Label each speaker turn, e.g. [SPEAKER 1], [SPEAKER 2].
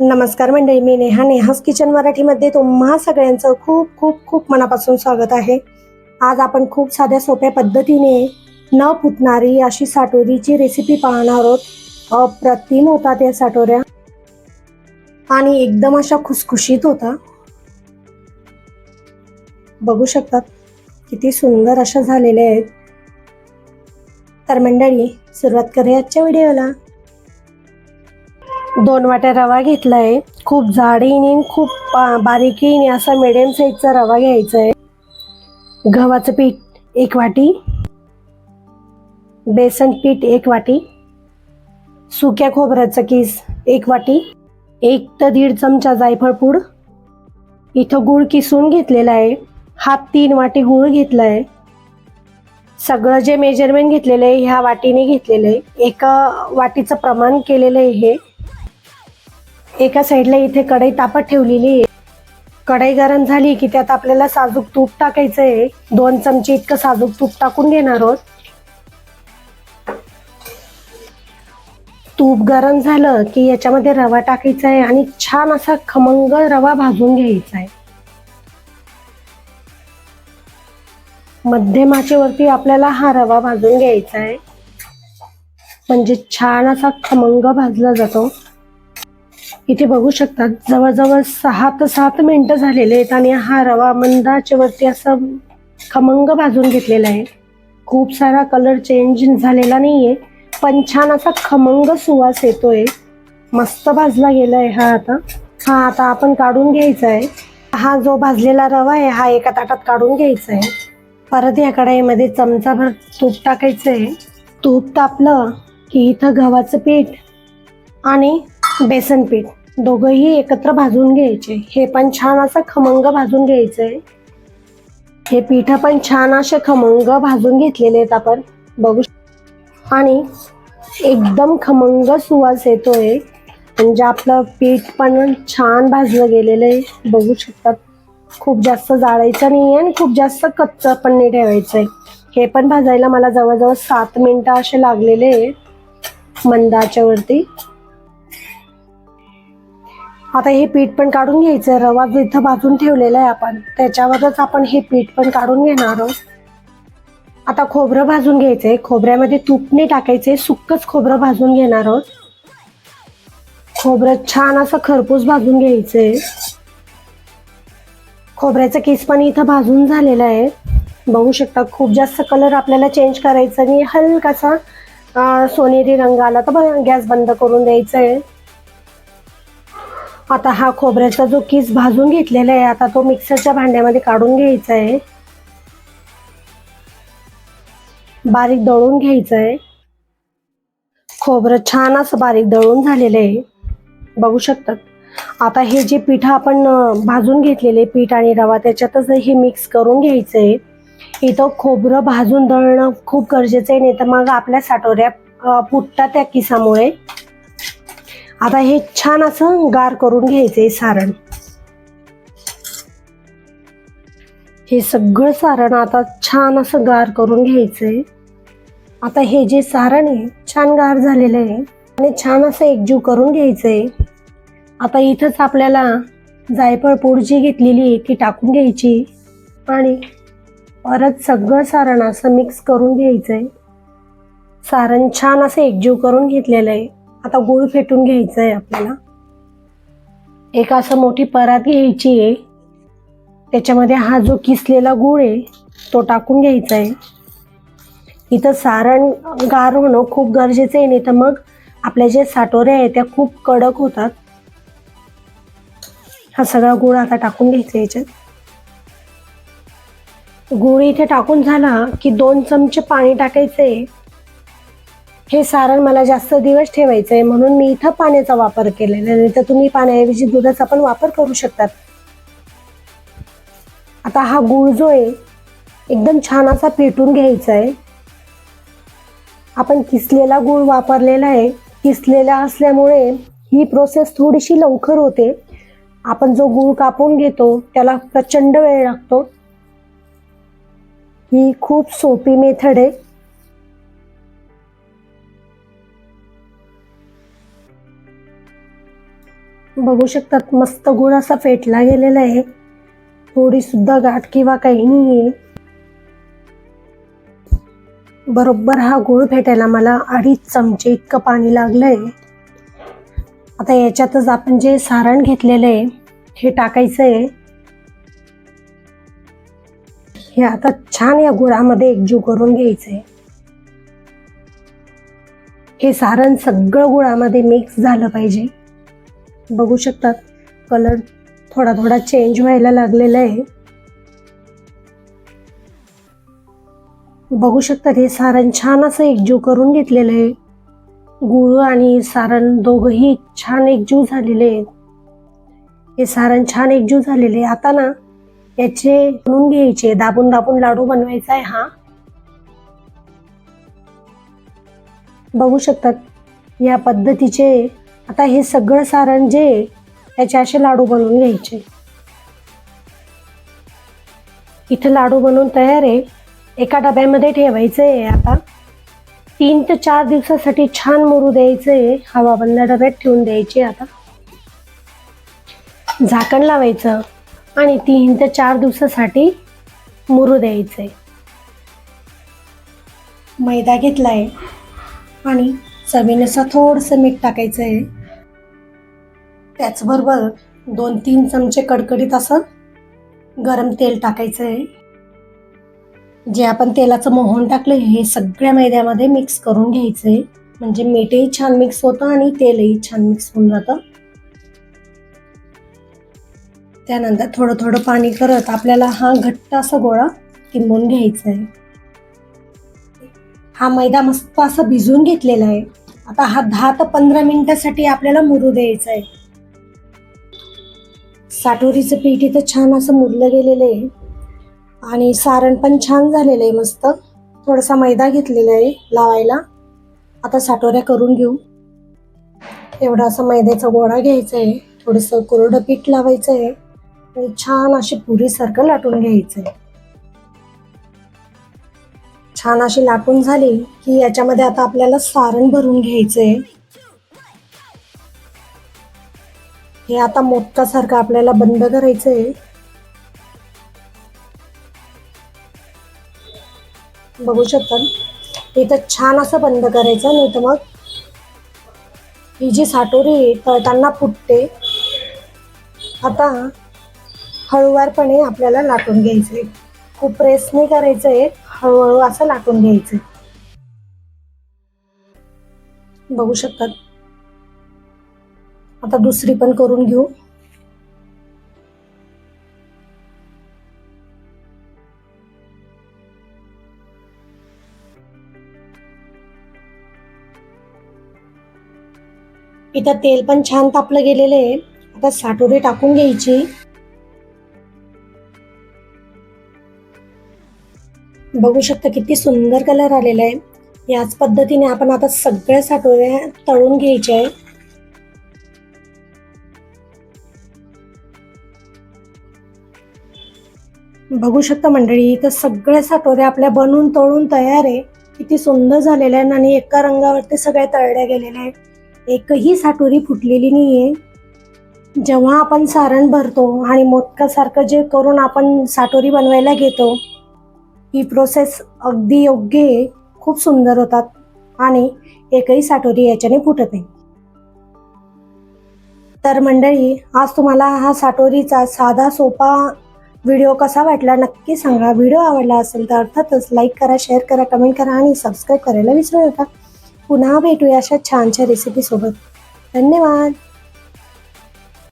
[SPEAKER 1] नमस्कार मंडळी मी नेहा. नेहास किचन मराठीमध्ये तुम्हा सगळ्यांचं खूप खूप खूप मनापासून स्वागत आहे. आज आपण खूप साध्या सोप्या पद्धतीने न फुटणारी अशी साटोरीची रेसिपी पाहणार आहोत. अप्रतिम होता त्या साटोऱ्या आणि एकदम अशा खुसखुशीत होता. बघू शकतात किती सुंदर अशा झालेल्या आहेत. तर मंडळी सुरुवात करूया आजच्या व्हिडिओला. दोन वाट्या रवा घेतलाय. खूप जाडीने खूप बारीकीने असा मिडियम साईजचा रवा घ्यायचा आहे गव्हाचं पीठ एक वाटी. बेसन पीठ एक वाटी. सुक्या खोबऱ्याचं किस एक वाटी. एक तर दीड चमचा जायफळ पूड. इथं गूळ किसून घेतलेला आहे हाफ तीन वाटी गूळ घेतला आहे सगळं जे मेजरमेंट घेतलेलं आहे ह्या वाटीने घेतलेलं आहे एका वाटीचं प्रमाण केलेलं आहे हे. एका साईडला इथे कढई तापत ठेवलेली आहे. कढई गरम झाली की त्यात आपल्याला साजूक तूप टाकायचं आहे दोन चमचे इतकं साजूक तूप टाकून घेणार आहोत. तूप गरम झालं की याच्यामध्ये रवा टाकायचा आहे आणि छान असा खमंग रवा भाजून घ्यायचा आहे मध्यमाचेवरती आपल्याला हा रवा भाजून घ्यायचा आहे म्हणजे छान असा खमंग भाजला जातो. इथे बघू शकतात जवळजवळ सहा ते सात मिनिटं झालेले आहेत आणि हा रवा मंदाच्या वरती असं खमंग भाजून घेतलेला आहे. खूप सारा कलर चेंज झालेला नाही आहे पण छान असा खमंग सुवास येतोय. मस्त भाजला गेलाय हा आता. हा आता आपण काढून घ्यायचा आहे हा जो भाजलेला रवा आहे हा एका ताटात काढून घ्यायचा आहे परत या कढाईमध्ये चमचाभर तूप टाकायचं आहे तूप तापलं की इथं गव्हाचं पीठ आणि बेसन पीठ. दोघंही एकत्र भाजून घ्यायचे. हे पण छान असं खमंग भाजून घ्यायचंय. हे पीठ पण छान असे खमंग भाजून घेतलेले आहेत आपण. बघू आणि एकदम खमंग सुवास येतोय. म्हणजे आपलं पीठ पण छान भाजलं गेलेलं आहे. बघू शकतात खूप जास्त जाळायचं नाही आहे आणि खूप जास्त कच्चं पण नाही ठेवायचं आहे हे पण भाजायला मला जवळजवळ सात मिनिटं असे लागलेले आहेत मंदाच्या वरती. आता हे पीठ पण काढून घ्यायचं. रवा जो इथं भाजून ठेवलेला आहे आपण त्याच्यावरच आपण हे पीठ पण काढून घेणार आहोत. आता खोबरं भाजून घ्यायचंय. खोबऱ्यामध्ये तूप नाही टाकायचंय. सुक्कच खोबरं भाजून घेणार आहोत. खोबरं छान असं खरपूस भाजून घ्यायचंय. खोबऱ्याचं केस पण इथं भाजून झालेला आहे. बघू शकता खूप जास्त कलर आपल्याला चेंज करायचा आणि हलकासा सोनेरी रंग आला तर गॅस बंद करून द्यायचा आहे आता हा खोबऱ्याचा जो किस भाजून घेतलेला आहे आता तो मिक्सरच्या भांड्यामध्ये काढून घ्यायचा आहे. बारीक दळून घ्यायचं आहे. खोबरं छान असं बारीक दळून झालेलं आहे. बघू शकतात. आता हे जे पीठ आपण भाजून घेतलेले पीठ आणि रवा त्याच्यातच हे मिक्स करून घ्यायचं आहे. इथं खोबरं भाजून दळणं खूप गरजेचं आहे नाही तर मग आपल्या साठोऱ्या फुटतात त्या किसामुळे. आता हे छान असं गार करून घ्यायचंय सारण. हे सगळं सारण आता छान असं गार करून घ्यायचंय. आता हे जे सारण आहे छान गार झालेलं आहे आणि छान असं एकजीव करून घ्यायचंय. आता इथंच आपल्याला जायफळ पूड जी घेतलेली आहे ती टाकून घ्यायची आणि परत सगळं सारण असं मिक्स करून घ्यायचंय. सारण छान असं एकजीव करून घेतलेलं आहे. आता गुळ फेटून घ्यायचं आहे आपल्याला. एक असं मोठी परात घ्यायची आहे. त्याच्यामध्ये हा जो किसलेला गुळ आहे तो टाकून घ्यायचा आहे इथं सारण गार होणं खूप गरजेचं आहे नाही तर मग आपल्या ज्या साठोऱ्या आहेत त्या खूप कडक होतात. हा सगळा गुळ आता टाकून घ्यायचा याच्यात. गुळ इथे टाकून झाला की दोन चमचे पाणी टाकायचं आहे हे सारण मला जास्त दिवस ठेवायचं आहे म्हणून मी इथं पाण्याचा वापर केलेला नाही तर तुम्ही पाण्याऐवजी दुधाचा पण वापर करू शकतात. आता हा गूळ जो आहे एकदम छान असा पेटून घ्यायचा आहे आपण किसलेला गूळ वापरलेला आहे. किसलेला असल्यामुळे ही प्रोसेस थोडीशी लवकर होते. आपण जो गूळ कापून घेतो त्याला प्रचंड वेळ लागतो. ही खूप सोपी मेथड आहे. बघू शकतात मस्त गुळ असा फेटला गेलेला आहे. थोडी सुद्धा गाठ किंवा काही नाही आहे बरोबर हा गुळ फेटायला मला अडीच चमचे इतकं पाणी लागलंय. आता याच्यातच आपण जे सारण घेतलेलं आहे हे टाकायचं आहे हे आता छान या गुळामध्ये एकजीव करून घ्यायचंय. हे सारण सगळं गुळामध्ये मिक्स झालं पाहिजे. बघू शकतात. कलर थोडा थोडा चेंज व्हायला लागलेला आहे. बघू शकतात हे सारण छान असं एकजीव करून घेतलेलं आहे. गुळ आणि सारण दोघंही छान एकजीव झालेले आहेत. हे सारण छान एकजीव झालेले आहे. आता ना याचे म्हणून घ्यायचे. दाबून दाबून लाडू बनवायचा आहे हा. बघू शकतात या पद्धतीचे आता हे सगळं सारण जे त्याचे असे लाडू बनवून घ्यायचे. इथं लाडू बनवून तयार आहे. एका डब्यामध्ये ठेवायचं आहे आता. तीन ते चार दिवसासाठी छान मुरू द्यायचं आहे. हवाबंद डब्यात ठेवून द्यायचे आता. झाकण लावायचं आणि तीन ते चार दिवसासाठी मुरू द्यायचं आहे. मैदा घेतला आहे आणि चवीनुसार थोडंसं मीठ टाकायचं आहे. त्याचबरोबर दोन तीन चमचे कडकडीत असं गरम तेल टाकायचं आहे जे आपण तेलाचं मोहन टाकलं हे सगळ्या मैद्यामध्ये मिक्स करून घ्यायचं आहे म्हणजे मीठही छान मिक्स होतं आणि तेलही छान मिक्स होऊन जातं. त्यानंतर थोडं थोडं पाणी करत आपल्याला हा घट्ट असा गोळा किंबून घ्यायचा आहे हा मैदा मस्त असा भिजवून घेतलेला आहे. आता हा दहा ते पंधरा मिनिटासाठी आपल्याला मुरू द्यायचा आहे साठोरीचं पीठ इथं छान असं मुरलं गेलेलं आहे. आणि सारण पण छान झालेलं आहे मस्त. थोडासा मैदा घेतलेला आहे लावायला. आता साठोऱ्या करून घेऊ. एवढा असा मैद्याचा गोळा घ्यायचा आहे. थोडंसं कोरडं पीठ लावायचं आहे. आणि छान अशी पुरीसारखं लाटून घ्यायचं आहे. छान अशी लाटून झाली की याच्यामध्ये आता आपल्याला सारण भरून घ्यायचं आहे. हे आता मोदकासारखं आपल्याला बंद करायचं आहे बघू शकता. इथं छान असं बंद करायचं नाही तर मग ही जी साठोरी तळताना फुटते आता हळूवारपणे आपल्याला लाटून घ्यायचं आहे खूप प्रेस नाही करायचं आहे हळूहळू असं लाटून घ्यायचं बघू शकतात आता दुसरी पण करून घेऊ. इथं तेल पण छान तापलं गेलेलं आहे. आता साठोरी टाकून घ्यायची. बघू शकता किती सुंदर कलर आलेला आहे. याच पद्धतीने आपण आता सगळ्या साठोऱ्या तळून घ्यायच्या आहे. बघू शकता मंडळी इथं सगळे साठोऱ्या आपल्या बनवून तळून तयार आहे. किती सुंदर झालेल्या आहेत आणि एका रंगावरती सगळ्या तळल्या गेलेल्या आहेत. एकही साठोरी फुटलेली नाही आहे जेव्हा आपण सारण भरतो आणि मोदकासारखं जे करून आपण साठोरी बनवायला घेतो ही प्रोसेस अगदी योग्य आहे. खूप सुंदर होतात आणि एकही साठोरी याच्याने फुटत नाही. तर मंडळी आज तुम्हाला हा साठोरीचा साधा सोपा व्हिडिओ कसा वाटला नक्की सांगा. व्हिडिओ आवडला असेल तर अर्थातच लाईक करा शेअर करा कमेंट करा आणि सबस्क्राईब करायला विसरू नका. पुन्हा भेटूया अशा छानशा रेसिपीसोबत धन्यवाद.